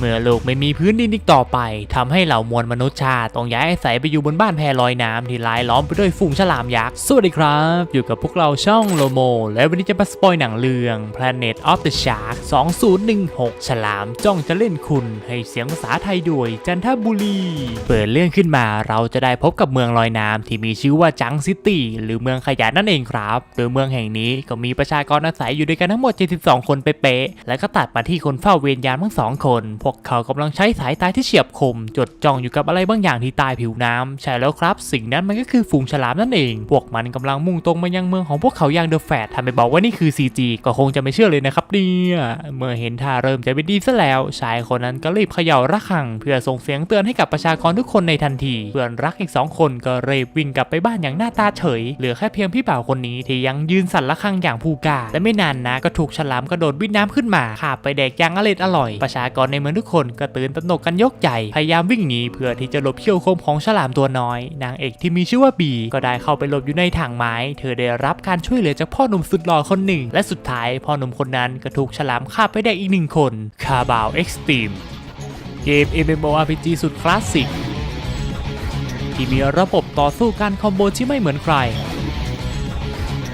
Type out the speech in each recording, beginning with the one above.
เมื่อโลกไม่มีพื้นดินอีกต่อไปทำให้เหล่ามวลมนุษย์ชาติต้องย้ายอาศัยไปอยู่บนบ้านแพลอยน้ำที่ลายล้อมไปด้วยฝูงฉลามยักษ์ สวัสดีครับ อยู่กับพวกเราช่องโลโม และวันนี้จะมาสปอยหนังเรื่อง Planet of the Shark 2016 ฉลามจ้องจะเล่นคุณ ให้เสียงภาษาไทยด้วยจันทบุรี เปิดเรื่องขึ้นมาเราจะได้พบกับเมืองลอยน้ำที่มีชื่อว่าจังซิตี้หรือเมืองขยะนั่นเองครับ โดยเมืองแห่งนี้ก็มีประชากรอาศัยอยู่ด้วยกันทั้งหมด 72 คนเป๊ะๆแล้วก็ตัดมาที่คนเฝ้าเวรยามทั้งสองคนพวกเขากำลังใช้สายตาที่เฉียบคม จดจ้องอยู่กับอะไรบางอย่างที่ใต้ผิวน้ำใช่แล้วครับ สิ่งนั้นมันก็คือฝูงฉลามนั่นเอง พวกมันกำลังมุ่งตรงมายังเมืองของพวกเขาอย่างเดอะแฟตทำไปบอกว่านี่คือ CG ก็คงจะไม่เชื่อเลยนะครับเนี่ยเมื่อเห็นท่าเริ่มจะไม่ดีซะแล้ว ชายคนนั้นก็รีบเขย่าระฆัง เพื่อส่งเสียงเตือนให้กับประชากรทุกคนในทันทีเพื่อนรักอีกสองคนก็รีบวิ่งกลับไปบ้านอย่างหน้าตาเฉย เหลือแค่เพียงพี่บ่าวคนนี้ที่ยังยืนสั่นระฆังอย่างผูกาและไม่นานนะก็ถูกฉลามกระโดดวิ่งน้ำขึ้นมาขาบไปแดกอยางอร่อยอร่อย ประชากรในเมืองทุกคนก็ตื่นตระหนกกันยกใหญ่ พยายามวิ่งหนีเพื่อที่จะหลบเขี้ยวคมของฉลามตัวน้อย นางเอกที่มีชื่อว่าบีก็ได้เข้าไปหลบอยู่ในถังไม้ เธอได้รับการช่วยเหลือจากพ่อหนุ่มสุดหล่อคนหนึ่ง และสุดท้ายพ่อหนุ่มคนนั้นก็ถูกฉลามฆ่าไปได้อีกหนึ่งคนคาบาวเอ็กซ์ตรีมเกม MMORPG สุดคลาสสิกที่มีระบบต่อสู้การคอมโบที่ไม่เหมือนใคร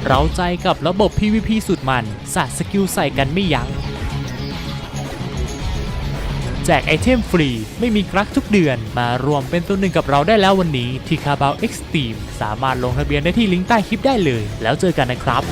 เราใจกับระบบ PVP สุดมันสาดสกิลใส่กันไม่ยัง้ง แจกไอเทมฟรี ไม่มีกรักทุกเดือน มารวมเป็นตัวหนึ่งกับเราได้แล้ววันนี้ที่คาบาวเอ็กซ์ตีมสามารถลงทะเบียนได้ที่ลิงก์ใต้คลิปได้เลย แล้วเจอกันนะครับ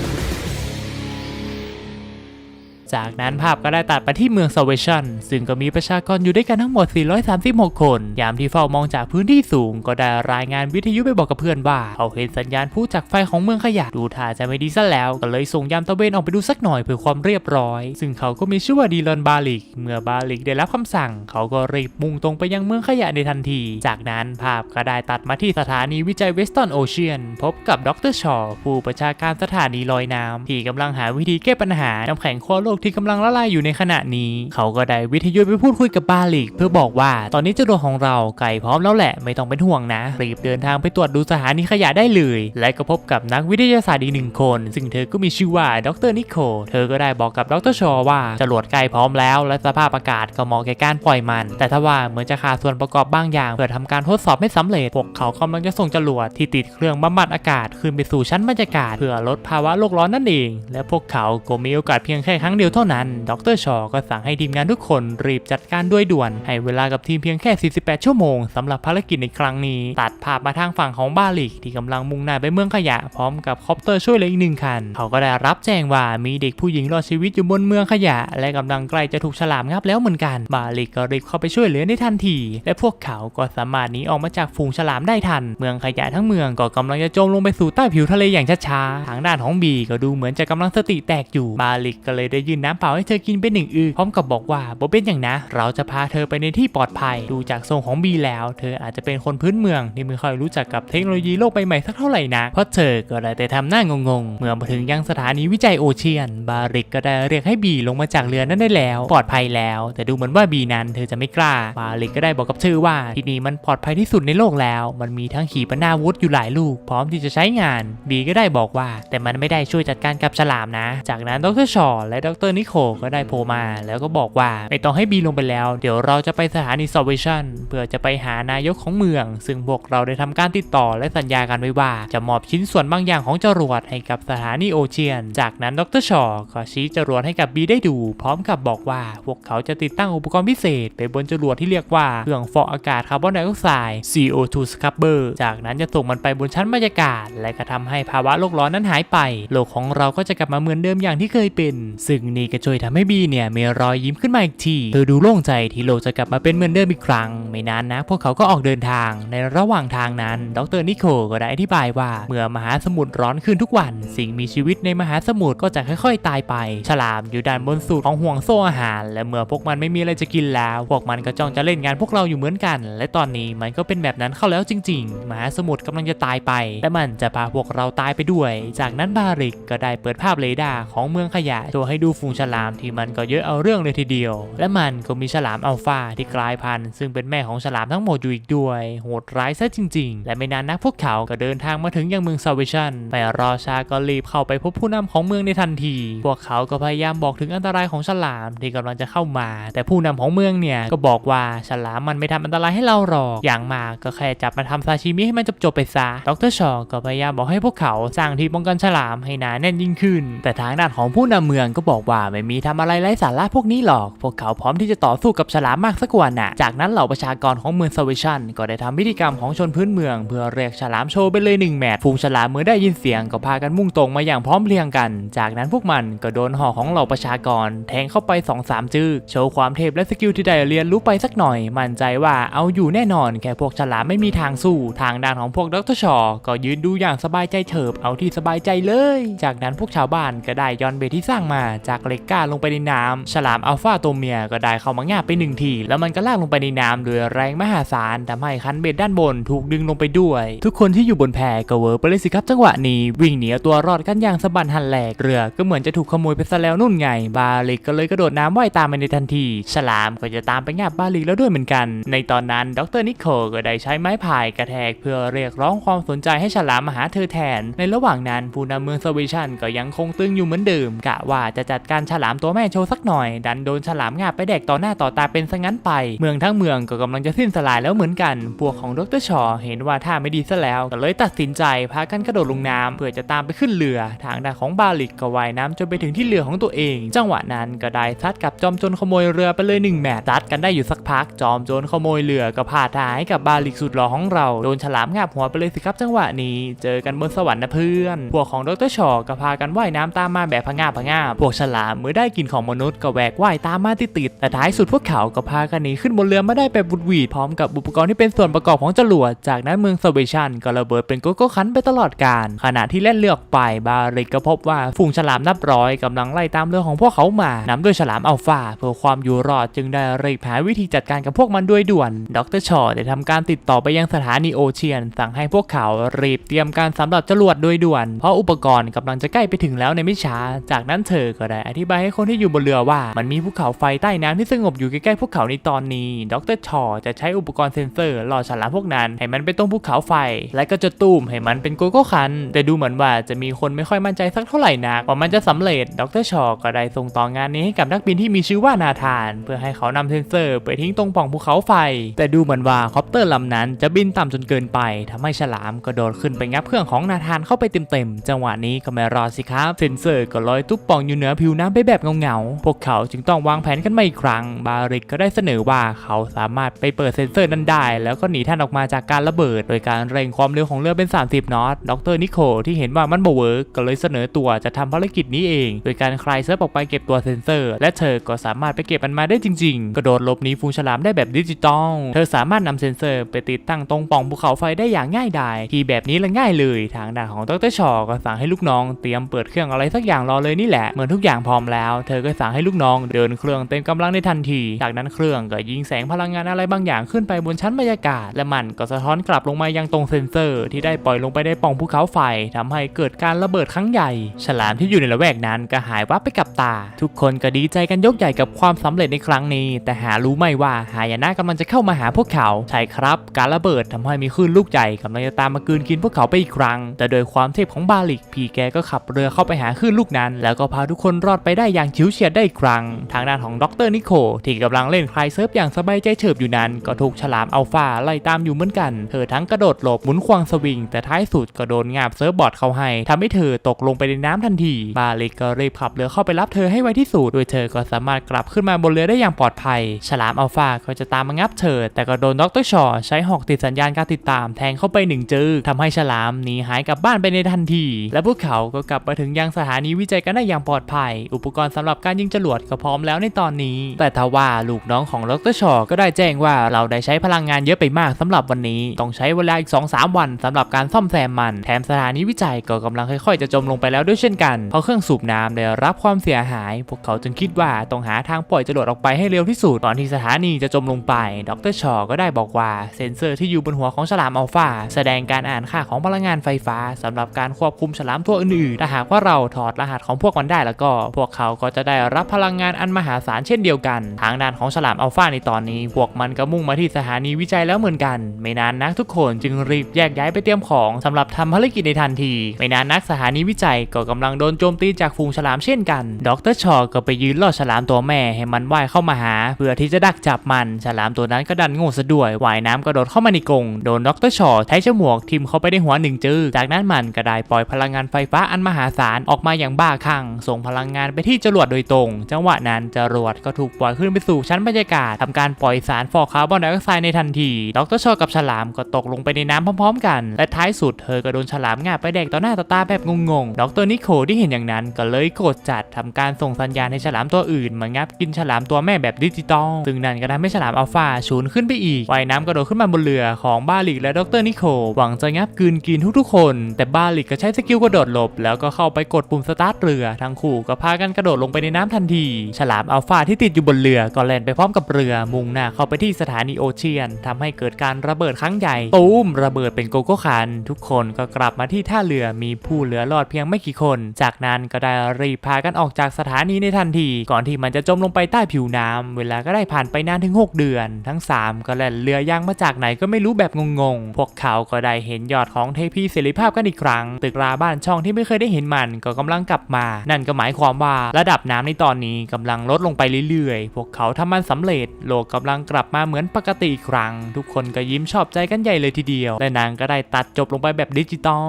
จากนั้นภาพก็ได้ตัดไปที่เมือง Salvation ซึ่งก็มีประชากรอยู่ด้วยกันทั้งหมด 436 คน ยามที่เฝ้ามองจากพื้นที่สูง ก็ได้รายงานวิทยุไปบอกกับเพื่อนว่าเขาเห็นสัญญาณผู้จากไฟของเมืองขยะดูท่าจะไม่ดีซะแล้ว ก็เลยส่งยามตะเวนออกไปดูสักหน่อยเพื่อความเรียบร้อย ซึ่งเขาก็มีชื่อว่าดีลอนบาลิก เมื่อบาลิกได้รับคำสั่ง เขาก็รีบมุ่งตรงไปยังเมืองขยะในทันที จากนั้นภาพก็ได้ตัดมาที่สถานีวิจัยเวสตันโอเชียนพบกับดรชอผู้ประชาการสถานีลอยน้ำที่กำลังหาวิธีแก้ปัญหาน้ำแข็งขั้วโลกที่กำลังละลายอยู่ในขณะนี้ เขาก็ได้วิทยุไปพูดคุยกับบาลิก เพื่อบอกว่าตอนนี้จรวดของเราไก่พร้อมแล้วแหละไม่ต้องเป็นห่วงนะรีบเดินทางไปตรวจดูสถานีขยะได้เลย และก็พบกับนักวิทยาศาสตร์อีกหนึ่งคน ซึ่งเธอก็มีชื่อว่าดรนิโคเธอก็ได้บอกกับดรชอว่าจรวดไก่พร้อมแล้ว และสภาพอากาศก็เหมาะแก่การปล่อยมัน แต่ถ้าว่าเหมือนจะขาดส่วนประกอบบางอย่าง เพื่อทำการทดสอบไม่สำเร็จพวกเขากำลังจะส่งจรวดที่ติดเครื่องบำบัดอากาศขึ้นไปสู่ชั้นบรรยากาศ เพื่อลดภาวะโลกร้อนนั่นเอง และพวกเขาก็มีโอกาสเพียงแค่ครั้งเดียวเท่านั้น ดรชอก็สั่งให้ทีมงานทุกคนรีบจัดการด้วยด่วน ให้เวลากับทีมเพียงแค่ 48 ชั่วโมงสำหรับภารกิจในครั้งนี้ ตัดภาพมาทางฝั่งของบาลิก ที่กำลังมุ่งหน้าไปเมืองขยะพร้อมกับคอปเตอร์ช่วยเหลืออีกหนึ่งคัน เขาก็ได้รับแจ้งว่ามีเด็กผู้หญิงรอดชีวิตอยู่บนเมืองขยะ และกำลังใกล้จะถูกฉลามงับแล้วเหมือนกัน บาลิกก็รีบเข้าไปช่วยเหลือในทันที และพวกเขาก็สามารถหนีออกมาจากฝูงฉลามได้ทัน เมืองขยะทั้งเมืองก็กำลังจะจมลงไปสู่ใต้ผิวทะเลอย่างช้าๆทางด้านของบีก็ดูเหมือนจะกำลังสติแตกอยู่บาลิกก็เลยได้ยนน้ำเปล่าให้เธอกินเป็นหนึ่งอึพร้อมกับบอกว่าบ่เป็นอย่างนะ เราจะพาเธอไปในที่ปลอดภัย ดูจากทรงของบีแล้ว เธออาจจะเป็นคนพื้นเมืองที่ไม่ค่อยรู้จักกับเทคโนโลยีโลกใบใหม่สักเท่าไหร่นะเพราะเธอก็ได้แต่ทำหน้างงๆ เมื่อมาถึงยังสถานีวิจัยโอเชียน บาริกก็ได้เรียกให้บีลงมาจากเรือนั้นได้แล้ว ปลอดภัยแล้ว แต่ดูเหมือนว่าบีนั้นเธอจะไม่กล้า บาริกก็ได้บอกกับเธอว่าที่นี่มันปลอดภัยที่สุดในโลกแล้ว มันมีทั้งขีปนาวุธอยู่หลายลูก พร้อมที่จะใช้งาน บีก็ได้บอกว่า แต่มันไม่ได้ช่วยจัดการกับฉลามนะ จากนั้นดรชอและดรนิโคก็ได้โผล่มา แล้วก็บอกว่าไม่ต้องให้บีลงไปแล้ว เดี๋ยวเราจะไปสถานีซอ v เวชันเพื่อจะไปหานายกของเมือง ซึ่งพวกเราได้ทำการติดต่อและสัญญากันไว้ว่า จะมอบชิ้นส่วนบางอย่างของจรวดให้กับสถานีโอเชียน จากนั้นดรชอก็ชี้จรวดให้กับบีได้ดู พร้อมกับบอกว่า พวกเขาจะติดตั้งอุปกรณ์พิเศษ ไปบนจรวดที่เรียกว่าเครื่องฟอกอากาศคาร์บอนไดออกไซด์ CO2 scrubber จากนั้นจะส่งมันไปบนชั้นบรรยากาศ และก็ทำให้ภาวะโลกร้อนนั้นหายไป โลกของเราก็จะกลับมาเหมือนเดิมอย่างที่เคยเป็น ซึ่งนี่ก็ช่วยทำให้บีเนี่ยมีรอยยิ้มขึ้นมาอีกทีเธอดูโล่งใจที่โลกจะกลับมาเป็นเหมือนเดิมอีกครั้ง ไม่นานนะพวกเขาก็ออกเดินทางในระหว่างทางนั้น ดรนิโคก็ได้อธิบายว่า เมื่อมหาสมุทรร้อนขึ้นทุกวัน สิ่งมีชีวิตในมหาสมุทรก็จะค่อยๆ ตายไป ฉลามอยู่ด้านบนสุดของห่วงโซ่อาหาร และเมื่อพวกมันไม่มีอะไรจะกินแล้ว พวกมันก็จ้องจะเล่นงานพวกเราอยู่เหมือนกัน และตอนนี้มันก็เป็นแบบนั้นเข้าแล้วจริง ๆ มหาสมุทรกำลังจะตายไปและมันจะพาพวกเราตายไปด้วย จากนั้นบาริกก็ได้เปิดภาพเรดาร์ของเมืองขยะโชว์ให้ดูฝูงฉลามที่มันก็เยอะเอาเรื่องเลยทีเดียว และมันก็มีฉลามอัลฟาที่กลายพันธุ์ซึ่งเป็นแม่ของฉลามทั้งหมดอยู่อีกด้วย โหดร้ายซะจริง ๆ และไม่นานนักพวกเขาก็เดินทางมาถึงยังเมืองซาเวชันไม่รอช้าก็รีบเข้าไปพบผู้นำของเมืองในทันที พวกเขาก็พยายามบอกถึงอันตรายของฉลามที่กำลังจะเข้ามา แต่ผู้นำของเมืองเนี่ยก็บอกว่าฉลามมันไม่ทำอันตรายให้เราหรอก อย่างมากก็แค่จับมาทำซาชิมิให้มันจบๆไปซะ ดรชอก็พยายามบอกให้พวกเขาสร้างที่ป้องกันฉลามให้หนาแน่นยิ่งขึ้น แต่ทางด้านของผู้นำเมืองก็บอกว่า่าไม่มีทำอะไรไร้สาระพวกนี้หรอก พวกเขาพร้อมที่จะต่อสู้กับฉลามมากสักวันน่ะ จากนั้นเหล่าประชากรของเมืองซาเวชันก็ได้ทำพิธีกรรมของชนพื้นเมือง เพื่อเรียกฉลามโชว์ไปเลยหนึ่งแมตช์ฝูงฉลามเมื่อได้ยินเสียงก็พากันมุ่งตรงมาอย่างพร้อมเพรียงกัน จากนั้นพวกมันก็โดนห่อของเหล่าประชากร แทงเข้าไป2อสามจึกโชว์ความเทพและสกิลที่ได้เรียนรู้ไปสักหน่อย มั่นใจว่าเอาอยู่แน่นอนแค่พวกฉลามไม่มีทางสู้ ทางด้านของพวกดรชอก็ยืนดูอย่างสบายใจเฉิบเอาที่สบายใจเลย จากนั้นพวกชาวบ้านก็ได้ย้อนเบที่สร้างมาจากเลก้าลงไปในน้ำฉลามอัลฟาตัวเมียก็ได้เข้ามางาบไปหนึ่งที แล้วมันก็ลากลงไปในน้ำด้วยแรงมหาศาลทำให้คันเบ็ดด้านบนถูกดึงลงไปด้วย ทุกคนที่อยู่บนแพก็เวอร์ไปเลยสิครับจังหวะนี้วิ่งหนีตัวรอดกันอย่างสะบัดหันแหลกเรือก็เหมือนจะถูกขโมยไปซะแล้วนู่นไง บาลิกก็เลยกระโดดน้ำว่ายตามไปในทันที ฉลามก็จะตามไปงาบบาลิกแล้วด้วยเหมือนกัน ในตอนนั้นดรนิโคก็ได้ใช้ไม้พายกระแทกเพื่อเรียกร้องความสนใจให้ฉลามมาหาเธอแทน ในระหว่างนั้นผู้นำเมืองสวิชันก็ยังคงตึงอยู่เหมือนเดิมกะว่าจะจัดการฉลามตัวแม่โชว์สักหน่อย ดันโดนฉลามงาบไปแดกต่อหน้าต่อตาเป็นซะงั้นไป เมืองทั้งเมืองก็กำลังจะสิ้นสลายแล้วเหมือนกัน พวกของดรชอเห็นว่าท่าไม่ดีซะแล้ว ก็เลยตัดสินใจพากันกระโดดลงน้ำเพื่อจะตามไปขึ้นเรือ ทางด้านของบาลิกก็ว่ายน้ำจนไปถึงที่เรือของตัวเอง จังหวะนั้นก็ได้ซัดกับจอมโจรขโมยเรือไปเลยหนึ่งแมตช์ซัดกันได้อยู่สักพัก จอมโจรขโมยเรือก็พาทางให้กับบาลิกสุดหล่อของเรา โดนฉลามงาบหัวไปเลยสิครับจังหวะนี้ เจอกันบนสวรรค์นะเพื่อน พวกของดรชอก็พากันว่ายน้ำตามมาแบบพงาพงาพวกฉลามเมื่อได้กลิ่นของมนุษย์ก็แหวกว่ายตามมาติดๆแต่ท้ายสุดพวกเขาก็พากันหนีขึ้นบนเรือมาได้แบบบุดหวีดพร้อมกับอุปกรณ์ที่เป็นส่วนประกอบของจรวดจากนั้นเมืองเซเวชันก็ระเบิดเป็นโกโก้คันไปตลอดการ ขณะที่เล่นเรือกไปบาริกก็พบว่าฝูงฉลามนับร้อยกำลังไล่ตามเรือของพวกเขามานำด้วยฉลามอัลฟาเพื่อความอยู่รอดจึงได้รีบหาวิธีจัดการกับพวกมันด้วยด่วน ดรชอได้ทำการติดต่อไปยังสถานีโอเชียน สั่งให้พวกเขารีบเตรียมการสำหรับจรวดโดยด่วน เพราะอุปกรณ์กำลังจะใกล้ไปถึงแล้วในไม่ช้า จากนั้นเธอก็ได้อธิบายให้คนที่อยู่บนเรือว่า มันมีภูเขาไฟใต้น้ำที่สงบอยู่ใกล้ๆภูเขาในตอนนี้ ดรชอจะใช้อุปกรณ์เซ็นเซอร์หล่อฉลามพวกนั้น ให้มันไปตรงภูเขาไฟ และก็จะตูมให้มันเป็นโกโก้คัน แต่ดูเหมือนว่าจะมีคนไม่ค่อยมั่นใจสักเท่าไหร่นักว่ามันจะสำเร็จ ดรชอก็ได้ส่งต่องานนี้ให้กับนักบินที่มีชื่อว่านาธาน เพื่อให้เขานำเซ็นเซอร์ไปทิ้งตรงป่องภูเขาไฟ แต่ดูเหมือนว่าคอปเตอร์ลำนั้นจะบินต่ำจนเกินไปทำให้ฉลามกระโดดขึ้นไปงับเครื่องของนาธานเข้าไปเต็มๆจังหวะนี้ก็ไม่รอสิครับเซ็นเซอร์ก็ลอยตุ๊บป่องอยู่เหนือผิวน้ำไปแบบเงาๆ พวกเขาจึงต้องวางแผนกันใหม่อีกครั้ง บาริกก็ได้เสนอว่าเขาสามารถไปเปิดเซ็นเซอร์นั้นได้ แล้วก็หนีท่านออกมาจากการระเบิด โดยการเร่งความเร็วของเรือเป็น 30 นอต ดรนิโคลที่เห็นว่ามันบ่เวิร์กก็เลยเสนอตัวจะทำภารกิจนี้เอง โดยการคลายเซิร์ฟออกไปเก็บตัวเซ็นเซอร์ และเธอก็สามารถไปเก็บมันมาได้จริงๆ กระโดดหลบหนีฟูงฉลามได้แบบดิจิตอล เธอสามารถนำเซ็นเซอร์ไปติดตั้งตรงป่องภูเขาไฟได้อย่างง่ายดายที่แบบนี้ละง่ายเลย ทางด้านของดรชอก็สั่งให้ลูกน้อง เตรียมเปิดเครื่องอะไรสักอย่างรอเลยนี่แหละเหมือนทุกอย่างพร้อมแล้ว เธอก็สั่งให้ลูกน้องเดินเครื่องเต็มกำลังในทันที จากนั้นเครื่องก็ยิงแสงพลังงานอะไรบางอย่างขึ้นไปบนชั้นบรรยากาศ และมันก็สะท้อนกลับลงมายังตรงเซ็นเซอร์ที่ได้ปล่อยลงไปในป่องภูเขาไฟทำให้เกิดการระเบิดครั้งใหญ่ ฉลามที่อยู่ในละแวกนั้นก็หายวับไปกับตา ทุกคนก็ดีใจกันยกใหญ่กับความสำเร็จในครั้งนี้ แต่หารู้ไหมว่าหายนะกำลังจะเข้ามาหาพวกเขาใช่ครับ การระเบิดทำให้มีคลื่นลูกใหญ่กำลังจะตามมากลืนกินพวกเขาไปอีกครั้ง แต่โดยความเทพของบาลิกพีแกก็ขับเรือเข้าไปหาคลื่นลูกนั้น แล้วก็พาทุกคนรอดไปได้อย่างชิวเฉียดได้ครั้ง ทางด้านของดรนิโคที่กำลังเล่นคลายเซิร์ฟอย่างสบายใจเฉิบอยู่นั้น ก็ถูกฉลามอัลฟาไล่ตามอยู่เหมือนกัน เธอทั้งกระโดดหลบหมุนควงสวิง แต่ท้ายสุดก็โดนงาบเซิร์ฟบอร์ดเขาให้ทำให้เธอตกลงไปในน้ำทันที บาลิกก็รีบขับเรือเข้าไปรับเธอให้ไวที่สุด โดยเธอก็สามารถกลับขึ้นมาบนเรือได้อย่างปลอดภัย ฉลามอัลฟาก็จะตามมางับเธอ แต่ก็โดนดรชอใช้หอกติดสัญญาณการติดตามแทงเข้าไปหนึ่งจึกทำให้ฉลามหนีหายกลับบ้านไปในทันที และพวกเขาก็กลับมาถึงยังสถานีวิจัยกันได้อย่างปลอดภัยอุปกรณ์สำหรับการยิงจรวดก็พร้อมแล้วในตอนนี้ แต่ทว่าลูกน้องของดรชอก็ได้แจ้งว่าเราได้ใช้พลังงานเยอะไปมากสำหรับวันนี้ ต้องใช้เวลาอีก 2-3 วันสำหรับการซ่อมแซมมัน แถมสถานีวิจัยก็กำลังค่อยๆ จะจมลงไปแล้วด้วยเช่นกัน เพราะเครื่องสูบน้ำได้รับความเสียหาย พวกเขาจึงคิดว่าต้องหาทางปล่อยจรวดออกไปให้เร็วที่สุดก่อนที่สถานีจะจมลงไป ดรชอก็ได้บอกว่าเซ็นเซอร์ที่อยู่บนหัวของฉลามอัลฟาแสดงการอ่านค่าของพลังงานไฟฟ้าสำหรับการควบคุมฉลามตัวอื่นๆถ้าหากว่าเราถอดรหัสของพวกมันได้แล้วก็พวกเขาก็จะได้รับพลังงานอันมหาศาลเช่นเดียวกัน ทางด้านของฉลามอัลฟาในตอนนี้ พวกมันก็มุ่งมาที่สถานีวิจัยแล้วเหมือนกัน ไม่นานนักทุกคนจึงรีบแยกย้ายไปเตรียมของสำหรับทำภารกิจในทันที ไม่นานนักสถานีวิจัยก็กำลังโดนโจมตีจากฝูงฉลามเช่นกัน ดรชอก็ไปยืนล่อฉลามตัวแม่ให้มันว่ายเข้ามาหา เพื่อที่จะดักจับมัน ฉลามตัวนั้นก็ดันโง่ซะด้วยว่ายน้ำกระโดดเข้ามาในกรงโดนดรชอใช้จมูกทิมเข้าไปในหัวหนึ่งจื้อจากนั้นมันก็ได้ปล่อยพลังงานไฟฟ้าอันมหาศาลออกมาอย่างบ้าคลั่งส่งพลังงานไปที่จรวดโดยตรง จังหวะนั้นจรวดก็ถูกปล่อยขึ้นไปสู่ชั้นบรรยากาศทำการปล่อยสารฟอกคาร์บอนไดออกไซด์ในทันทีดรชอกับฉลามก็ตกลงไปในน้ำพร้อมๆ กัน และท้ายสุดเธอก็โดนฉลามงาบไปแดกต่อหน้าต่อตาแบบงงๆดรนิโคที่เห็นอย่างนั้นก็เลยโกรธจัดทำการส่งสัญญาณให้ฉลามตัวอื่นมางับกินฉลามตัวแม่แบบดิจิตอลซึ่งนั่นก็ทำให้ฉลามอัลฟาชูนขึ้นไปอีกว่ายน้ำกระโดดขึ้นมาบนเรือของบาลิกและดรนิโคหวังจะงับกืนกินทุกๆคน แต่บาลิกก็ใช้สกิลกระโดดหลบ แล้วก็เข้าไปกดปุ่มสตาร์ทเรือทั้งคู่ก็พากันกระโดดลงไปในน้ำทันที ฉลามอัลฟาที่ติดอยู่บนเรือก็แล่นไปพร้อมกับเรือมุ่งหน้าเข้าไปที่สถานีโอเชียนทำให้เกิดการระเบิดครั้งใหญ่ตูมระเบิดเป็นโกโก้คัน ทุกคนก็กลับมาที่ท่าเรือมีผู้เหลือรอดเพียงไม่กี่คน จากนั้นก็ได้รีบพากันออกจากสถานีในทันที ก่อนที่มันจะจมลงไปใต้ผิวน้ำเวลาก็ได้ผ่านไปนานถึง 6 เดือน ทั้ง 3 ก็แล่นเรือย่างมาจากไหนก็ไม่รู้แบบงงๆ พวกเขาก็ได้เห็นยอดของเทพีเสรีภาพกันอีกครั้ง ตึกราบ้านช่องที่ไม่เคยได้เห็นมันก็กำลังกลับมา นั่นก็หมายความว่าระดับน้ำในตอนนี้กำลังลดลงไปเรื่อยๆ พวกเขาทำมันสำเร็จ โลกกำลังกลับมาเหมือนปกติอีกครั้ง ทุกคนก็ยิ้มชอบใจกันใหญ่เลยทีเดียว และนางก็ได้ตัดจบลงไปแบบดิจิตอล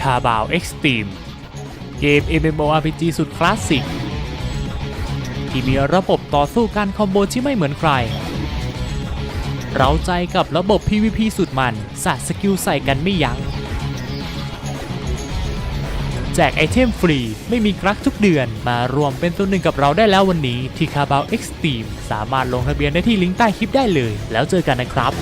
คาบาวเอ็กซ์ตรีมเกม MMORPG สุดคลาสสิกที่มีระบบต่อสู้การคอมโบที่ไม่เหมือนใคร เราใจกับระบบ PVP สุดมันสาดสกิลใส่กันไม่ยัง้ง แจกไอเทมฟรี ไม่มีกรักทุกเดือน มารวมเป็นตัวหนึ่งกับเราได้แล้ววันนี้ที่คาบาวเอ็กซ์ตีมสามารถลงทะเบียนได้ที่ลิงก์ใต้คลิปได้เลย แล้วเจอกันนะครับ